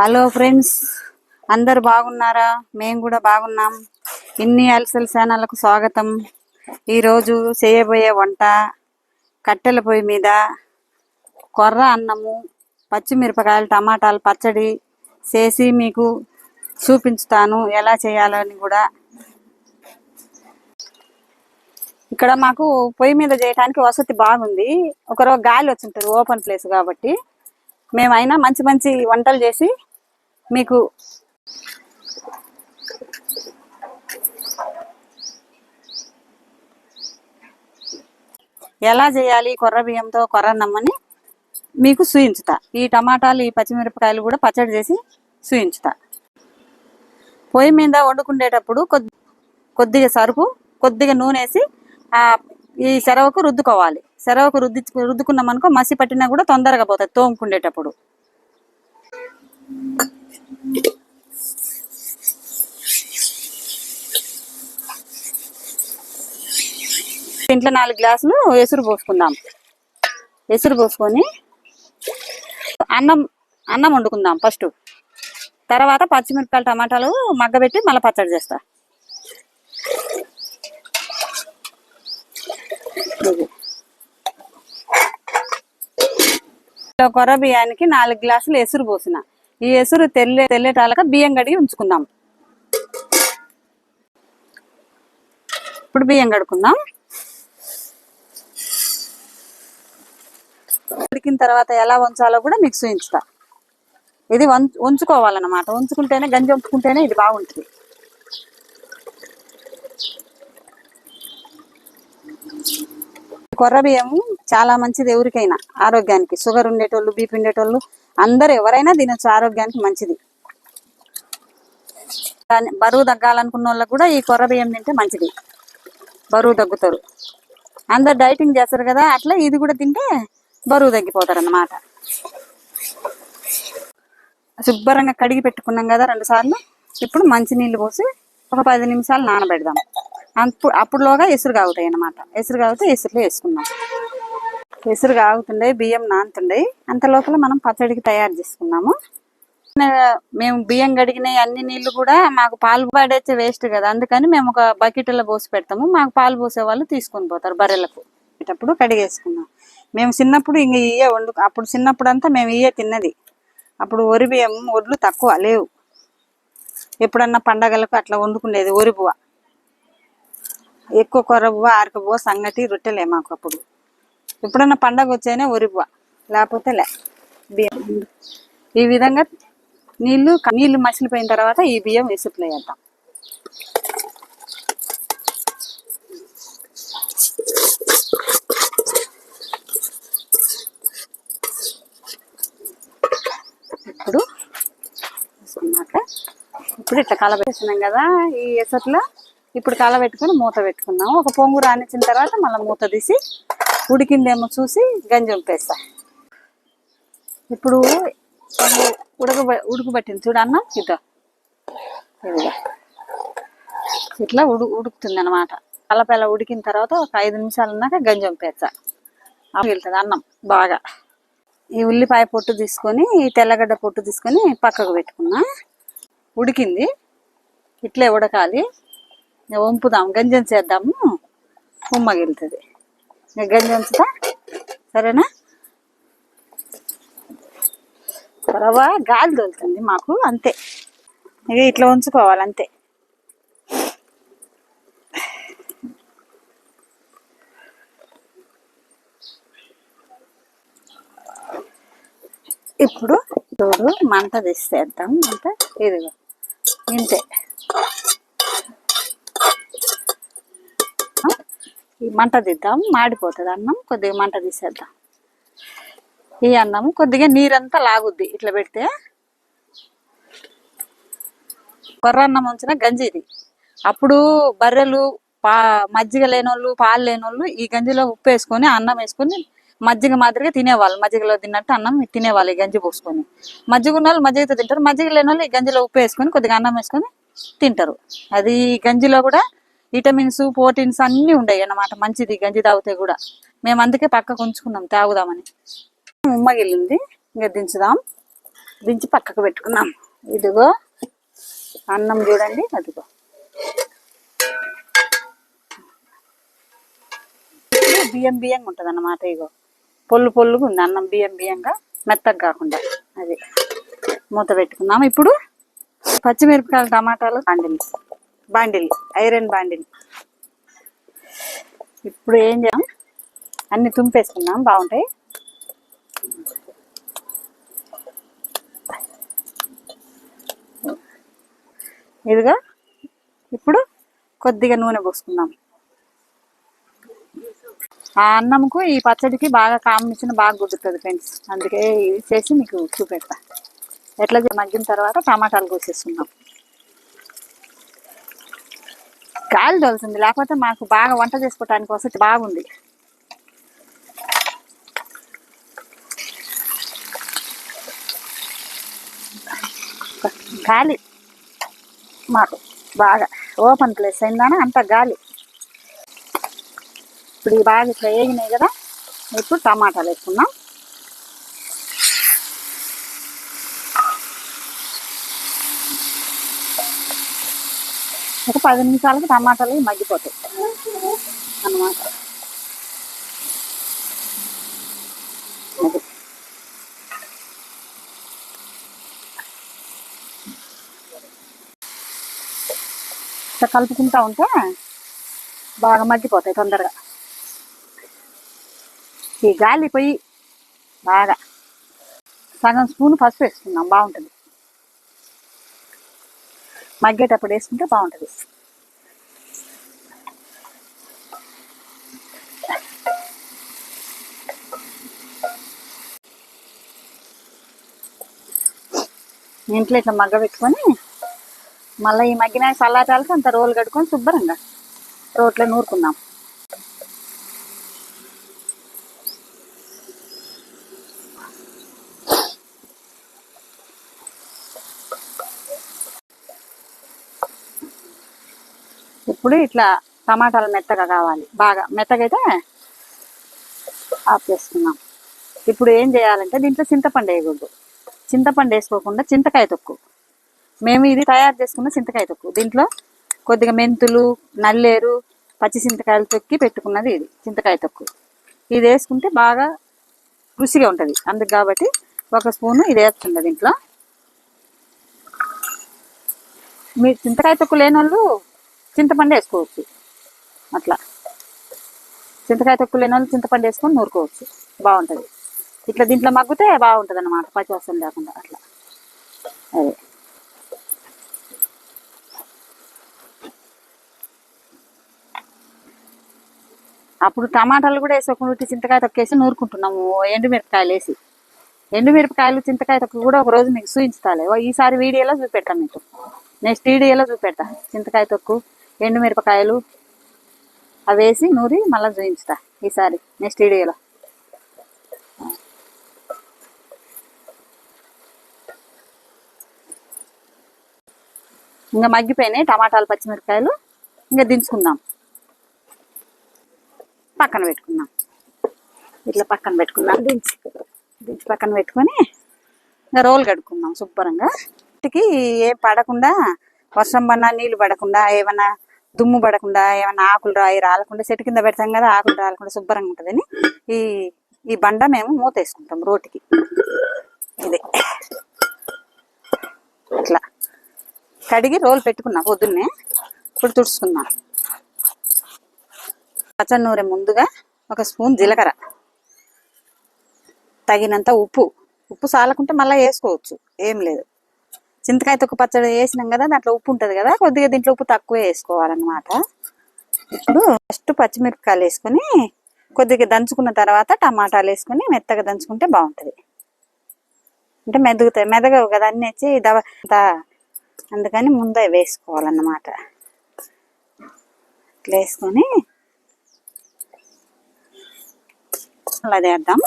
Hello friends అందరు బాగున్నారా? మేము కూడా బాగున్నాం. ఇన్ని అలసల ఛానళ్ళకు స్వాగతం. ఈరోజు చేయబోయే వంట కట్టెల పొయ్యి మీద కొర్ర అన్నము పచ్చిమిరపకాయలు టమాటాలు పచ్చడి చేసి మీకు చూపించుతాను. ఎలా చేయాలని కూడా. ఇక్కడ మాకు పొయ్యి మీద చేయడానికి వసతి బాగుంది. ఒకరోజు గాలి వచ్చింటుంది ఓపెన్ ప్లేస్ కాబట్టి. మేమైనా మంచి మంచి వంటలు చేసి మీకు ఎలా చేయాలి? కొర్ర బియ్యంతో కొర్రన్నమ్మని మీకు సూయించుతా. ఈ టమాటాలు ఈ పచ్చిమిరపకాయలు కూడా పచ్చడి చేసి సూయించుతా. పొయ్యి మీద వండుకునేటప్పుడు కొద్ది కొద్దిగా సరుపు కొద్దిగా నూనె వేసి ఈ సెరవకు రుద్దుకోవాలి. సెరవకు రుద్ది రుద్దుకున్నామనుకో మసి పట్టినా కూడా తొందరగా పోతుంది తోముకుండేటప్పుడు. ఇంట్లో నాలుగు గ్లాసులు ఎసురు పోసుకుందాం. ఎసురు పోసుకొని అన్నం అన్నం వండుకుందాం ఫస్ట్. తర్వాత పచ్చిమిరపకాయలు టమాటాలు మగ్గబెట్టి మళ్ళీ పచ్చడి చేస్తా. ఇది. కొర్ర బియ్యానికి నాలుగు గ్లాసులు ఎసురు పోసిన. ఈ ఎసురు తెల్లే తెల్లేటాలక బియ్యం కడిగి ఉంచుకుందాం. ఇప్పుడు బియ్యం కడుకుందాం ఉడికిన తర్వాత ఎలా ఉంచాలో కూడా మీకు చూపించుతా ఇది వం- ఉంచుకోవాలన్నమాట. ఉంచుకుంటేనే గంజి ఉంచుకుంటేనే ఇది బాగుంటుంది. కొర్ర బియ్యం చాలా మంచిది ఎవరికైనా ఆరోగ్యానికి. షుగర్ ఉండేటోళ్ళు బీపీ ఉండేటోళ్ళు అందరు ఎవరైనా తినొచ్చు ఆరోగ్యానికి మంచిది. బరువు తగ్గాలనుకున్న వాళ్ళకి కూడా ఈ కొర్ర బియ్యం తింటే మంచిది. బరువు తగ్గుతారు. అందరు డైటింగ్ చేస్తారు కదా అట్లా ఇది కూడా తింటే బరువు తగ్గిపోతారు అన్నమాట శుభ్రంగా కడిగి పెట్టుకున్నాం కదా రెండు సార్లు. ఇప్పుడు మంచి నీళ్ళు పోసి ఒక పది నిమిషాలు నానబెడదాం. అప్పుడు అప్పుడులోగా ఎసురు కాగుతాయి అన్నమాట. ఎసురు కాగితే ఎసురులో వేసుకుందాం. ఎసురు కాగుతుండే బియ్యం నానుతుండే. అంత లోపల మనం పచ్చడికి తయారు చేసుకున్నాము. మేము బియ్యం కడిగిన అన్ని నీళ్ళు కూడా మాకు పాలు పడేచ్చే వేస్ట్ కదా. అందుకని మేము ఒక బకెట్లో పోసి పెడతాము. మాకు పాలు పోసే వాళ్ళు తీసుకొని పోతారు బర్రెలకు. అప్పుడు కడిగేసుకున్నాం. మేము చిన్నప్పుడు ఇంక ఇయ్య వండు అప్పుడు చిన్నప్పుడు అంతా మేము ఇయ్య తిన్నది. అప్పుడు వరి బియ్యం ఒడ్లు తక్కువ లేవు. ఎప్పుడన్నా పండగలకు అట్లా వండుకునేది వరి ఎక్కువ కొర్ర బువ్వ ఆరక సంగటి రొట్టెలే మాకు అప్పుడు. ఎప్పుడన్నా పండగ వచ్చేనే వరి లేకపోతే లే. బియ్యం. ఈ విధంగా నీళ్ళు నీళ్ళు మసిలిపోయిన తర్వాత ఈ బియ్యం ఇసుపులో వేద్దాం ఇప్పుడు వేసుకున్నాక ఇప్పుడు ఇట్లా కలబెట్టుకున్నాం కదా ఈ ఎసట్లో ఇప్పుడు కలబెట్టుకుని మూత పెట్టుకున్నాము. ఒక పొంగు రానిచ్చిన తర్వాత మళ్ళీ మూత తీసి ఉడికిందేమో చూసి గంజి పేస్తా. ఇప్పుడు ఉడక ఉడుకుబట్టింది చూడు అన్నం ఇదో. ఇదిగో. ఇట్లా ఉడు ఉడుకుతుంది అనమాట కలపేల ఉడికిన తర్వాత ఒక ఐదు నిమిషాలు ఉన్నాక గంజి వంపేస్తా వెళ్తుంది అన్నం బాగా. ఈ ఉల్లిపాయ పొట్టు తీసుకొని ఈ తెల్లగడ్డ పొట్టు తీసుకొని పక్కకు పెట్టుకున్నా. ఉడికింది. ఇట్లే ఉడకాలి. వంపుదాం. గంజం చేద్దాము. ఉమ్మగిలుతుంది గంజి ఉంచుతా? సరేనా? త్వరగా గాలి దొలుతుంది మాకు అంతే. ఇక ఇట్లా ఉంచుకోవాలి అంతే. ఇప్పుడు చూడు మంట తీసేద్దాం మంట ఇదిగో ఇంతే. మంట దిద్దాం మాడిపోతుంది అన్నం కొద్దిగా మంట తీసేద్దాం. ఈ అన్నం కొద్దిగా నీరంతా లాగుద్ది ఇట్లా పెడితే. కొర్ర అన్నం ఉంచిన గంజిది అప్పుడు బర్రెలు పా మజ్జిగ లేనోళ్ళు పాలు లేనోళ్ళు ఈ గంజిలో ఉప్పు వేసుకొని అన్నం వేసుకొని మజ్జిగ మాదిరిగా తినేవాళ్ళు. మజ్జిగలో తిన్నట్టు అన్నం తినేవాళ్ళు ఈ గంజి పోసుకొని. మజ్జిగ ఉన్న వాళ్ళు మజ్జిగతో తింటారు. మజ్జిగ లేని వాళ్ళు ఈ గంజిలో ఉప్పు వేసుకొని కొద్దిగా అన్నం వేసుకొని తింటారు. అది గంజిలో కూడా విటమిన్స్ ప్రోటీన్స్ అన్నీ ఉండయి అన్నమాట. మంచిది గంజి తాగితే కూడా. మేము అందుకే పక్కకు ఉంచుకున్నాం తాగుదామని. ఉమ్మగిల్లింది ఇంకా దించుదాం. దించి పక్కకు పెట్టుకున్నాం. ఇదిగో అన్నం చూడండి అదిగో. బియ్యం బియ్యంగా ఉంటుంది అన్నమాట ఇగో. పొల్లు పొల్లుగా ఉంది అన్నం బియ్యం బియ్యంగా మెత్తగా కాకుండా. అది మూత పెట్టుకున్నాము ఇప్పుడు పచ్చిమిరపకాయలు టమాటాలు బాండిల్ బాండిల్ ఐరన్ బాండిల్. ఇప్పుడు ఏం చేయం అన్ని తుంపేసుకున్నాం బాగుంటాయి. ఇదిగా ఇప్పుడు కొద్దిగా నూనె పోసుకుందాం. ఆ అన్నంకు ఈ పచ్చడికి బాగా కాంబినేషన్ బాగా కుదురుతుంది ఫ్రెండ్స్. అందుకే ఇది చేసి మీకు చూపెడతా. ఎట్లా మగ్గిన తర్వాత టమాటాలు కోసేసుకుందాం. గాలి తోలుతుంది లేకపోతే మాకు బాగా వంట చేసుకోవటానికి వస్తే బాగుంది. గాలి మాకు బాగా ఓపెన్ ప్లేస్ అయిందానా? అంత గాలి. ఇప్పుడు ఈ బాగా ఇట్లా వేగినాయి కదా. ఇప్పుడు టమాటాలు వేసుకున్నాం ఒక పది నిమిషాలకి టమాటాలు మగ్గిపోతాయి. అన్నమాట. ఇట్లా కలుపుకుంటా ఉంటే బాగా మగ్గిపోతాయి తొందరగా. ఈ గాలి పోయి బాగా. సగం స్పూన్ పసుపు వేసుకుందాం బాగుంటుంది. మగ్గేటప్పుడు వేసుకుంటే బాగుంటుంది. ఇంట్లో ఇట్లా మగ్గ పెట్టుకొని మళ్ళీ ఈ మగ్గిన చల్లాటాలకి అంత రోలు కట్టుకొని శుభ్రంగా రోట్లో నూరుకుందాం. ఇప్పుడు ఇట్లా టమాటాలు మెత్తగా కావాలి. బాగా మెత్తగా అయితే ఆఫ్ చేసుకున్నాం ఇప్పుడు ఏం చేయాలంటే దీంట్లో చింతపండు వేయకూడదు. చింతపండు వేసుకోకుండా చింతకాయ తొక్కు. మేము ఇది తయారు చేసుకున్న చింతకాయ తొక్కు. దీంట్లో కొద్దిగా మెంతులు నల్లేరు పచ్చి చింతకాయలు తొక్కి పెట్టుకున్నది ఇది చింతకాయ తొక్కు. ఇది వేసుకుంటే బాగా రుచిగా ఉంటుంది. అందుకు కాబట్టి ఒక స్పూను ఇది వేస్తుంది దీంట్లో. మీరు చింతకాయ తొక్కు లేని వాళ్ళు చింతపండు వేసుకోవచ్చు. అట్లా. చింతకాయ తొక్కు లేని వాళ్ళు చింతపండు వేసుకొని నూరుకోవచ్చు. బాగుంటుంది. ఇట్లా దీంట్లో మగ్గితే బాగుంటుంది అన్నమాట పచ్చివాసన లేకుండా అట్లా. అదే. అప్పుడు టమాటాలు కూడా వేసుకోకుండా ఉట్టి చింతకాయ తొక్కేసి నూరుకుంటున్నాము ఎండుమిరపకాయలు వేసి. ఎండుమిరపకాయలు చింతకాయ తొక్కు కూడా ఒక రోజు మీకు చూపించుతాలే. ఓ ఈసారి వీడియోలో చూపెడతాను మీకు. నెక్స్ట్ వీడియోలో చూపెడతా. చింతకాయ తొక్కు. ఎండుమిరపకాయలు అవి వేసి నూరి మళ్ళీ చూపించుతా ఈసారి నెక్స్ట్ వీడియోలో. ఇంకా మగ్గిపోయినాయి టమాటాలు పచ్చిమిరపకాయలు. ఇంకా దించుకుందాం. పక్కన పెట్టుకుందాం. ఇట్లా పక్కన పెట్టుకుందాం. దించి. దించి పక్కన పెట్టుకొని ఇంకా రోలు కడుక్కుందాం శుభ్రంగా. ఇంటికి ఏం పడకుండా వర్షం పడినా నీళ్ళు పడకుండా ఏమన్నా దుమ్ము పడకుండా ఏమైనా ఆకులు రాయి రాలకుండా చెట్టు కింద పెడతాం కదా ఆకులు రాలకుండా శుభ్రంగా ఉంటుందని ఈ ఈ బండ మేము మూత వేసుకుంటాం రోటికి ఇది. ఇట్లా కడిగి రోలు పెట్టుకున్నా పొద్దున్నే. ఇప్పుడు తుడుచుకుందాం. పచ్చడి నూనె ముందుగా ఒక స్పూన్ జీలకర్ర. తగినంత ఉప్పు. ఉప్పు సాలకుంటే మళ్ళీ వేసుకోవచ్చు. ఏం లేదు. చింతకాయ తొక్కు పచ్చడి వేసినాం కదా దాంట్లో ఉప్పు ఉంటుంది కదా కొద్దిగా దీంట్లో ఉప్పు తక్కువ వేసుకోవాలన్నమాట. ఇప్పుడు ఫస్ట్ పచ్చిమిరపకాయలు వేసుకొని కొద్దిగా దంచుకున్న తర్వాత టమాటాలు వేసుకొని మెత్తగా దంచుకుంటే బాగుంటుంది. అంటే మెదుగుతాయి మెదగవు కదా అన్నీ వచ్చి దవ అందుకని ముందే వేసుకోవాలన్నమాట. ఇట్లా వేసుకొని అలా చేద్దాం.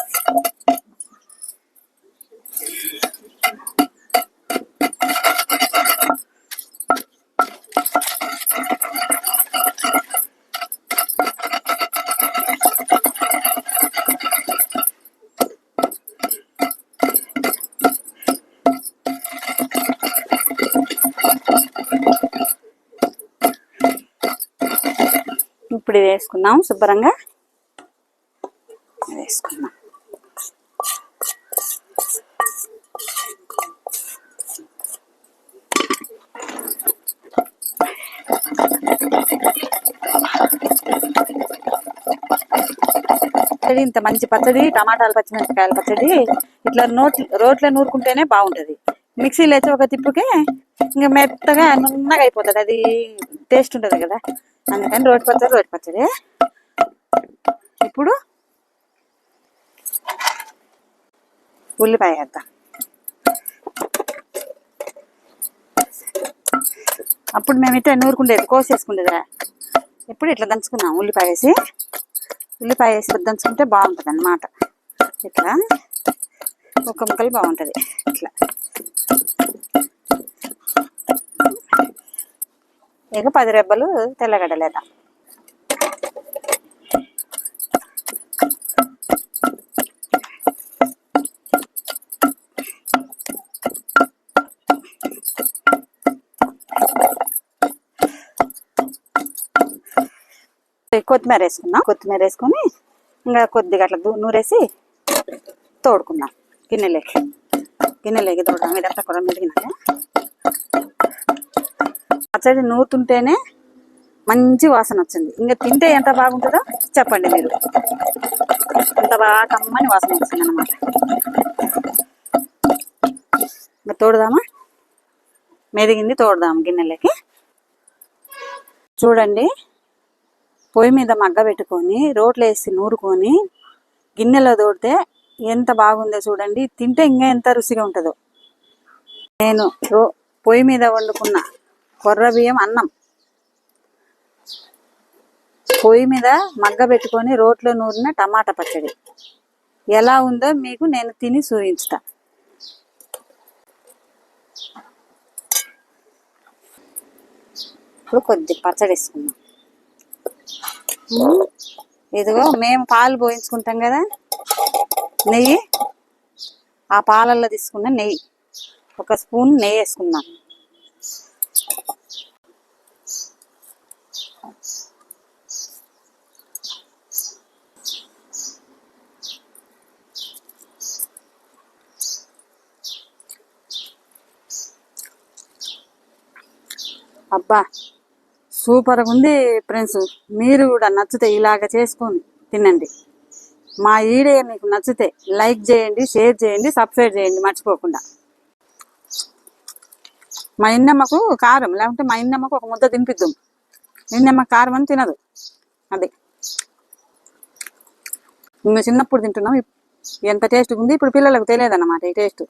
ఇప్పుడు ఇది వేసుకుందాం శుభ్రంగా. వేసుకుందాం. పచ్చడి ఇంత మంచి పచ్చడి టమాటాలు పచ్చిమిరపకాయల పచ్చడి ఇట్లా నోట్ రోట్లో నూరుకుంటేనే బాగుంటది. మిక్సీలో వేసి ఒక తిప్పుకే ఇంకా మెత్తగా నున్నగా అయిపోతుంది. అది టేస్ట్ ఉంటుంది కదా. అందుకని రోటి పచ్చడి రోటి పచ్చడి ఇప్పుడు ఉల్లిపాయ వేద్దాం. అప్పుడు మేము ఇట్లా నూరుకుండేది కోసేసుకుండేదా ఇప్పుడు ఇట్లా దంచుకున్నాం ఉల్లిపాయ వేసి. ఉల్లిపాయ వేసి దంచుకుంటే బాగుంటుంది అన్నమాట ఇట్లా ఒక ముక్కలు బాగుంటుంది. ఇట్లా. ఇక పది రెబ్బలు తెల్లగడ్డలేదా కొత్తిమీర వేసుకున్నాం. కొత్తిమీర వేసుకొని ఇంకా కొద్దిగా అట్లా దూ- నూరేసి తోడుకుందాం గిన్నెలోకి గిన్నెలేకి తోడడం ఇదంతా కూడా మెరిగినాక పచ్చడి నూరుతుంటేనే మంచి వాసన వచ్చింది. ఇంకా తింటే ఎంత బాగుంటుందో చెప్పండి మీరు. అంత బాగా కమ్మని వాసన వచ్చింది అనమాట ఇంకా తోడుదామా? మెదిగింది తోడుదాం గిన్నెలోకి. చూడండి పొయ్యి మీద మగ్గ పెట్టుకొని రోట్లో వేసి నూరుకొని గిన్నెలో తోడితే ఎంత బాగుందో చూడండి. తింటే ఇంకా ఎంత రుచిగా ఉంటుందో. నేను రో పొయ్యి మీద వండుకున్న కొర్ర బియ్యం అన్నం. పొయ్యి మీద మగ్గ పెట్టుకొని రోట్లో నూరిన టమాటా పచ్చడి. ఎలా ఉందో మీకు నేను తిని చూపించుతా. ఇప్పుడు కొద్ది పచ్చడి వేసుకుందాం. ఇదిగో మేము పాలు పోయించుకుంటాం కదా. నెయ్యి ఆ పాలల్లో తీసుకున్న నెయ్యి. ఒక స్పూన్ నెయ్యి వేసుకుందాం. అబ్బా సూపర్గా ఉంది ఫ్రెండ్స్. మీరు కూడా నచ్చితే ఇలాగ చేసుకొని తినండి. మా ఈడే మీకు నచ్చితే లైక్ చేయండి షేర్ చేయండి సబ్స్క్రైబ్ చేయండి మర్చిపోకుండా. మా ఇన్నమ్మకు కారం లేకుంటే మా ఇన్నమ్మకు ఒక ముద్ద తినిపిద్దాం. ఇన్నమ్మ కారం అని తినదు. అది. మేము చిన్నప్పుడు తింటున్నాం. ఎంత టేస్ట్ ఉంది ఇప్పుడు పిల్లలకు తెలియదు అన్నమాట ఈ టేస్ట్.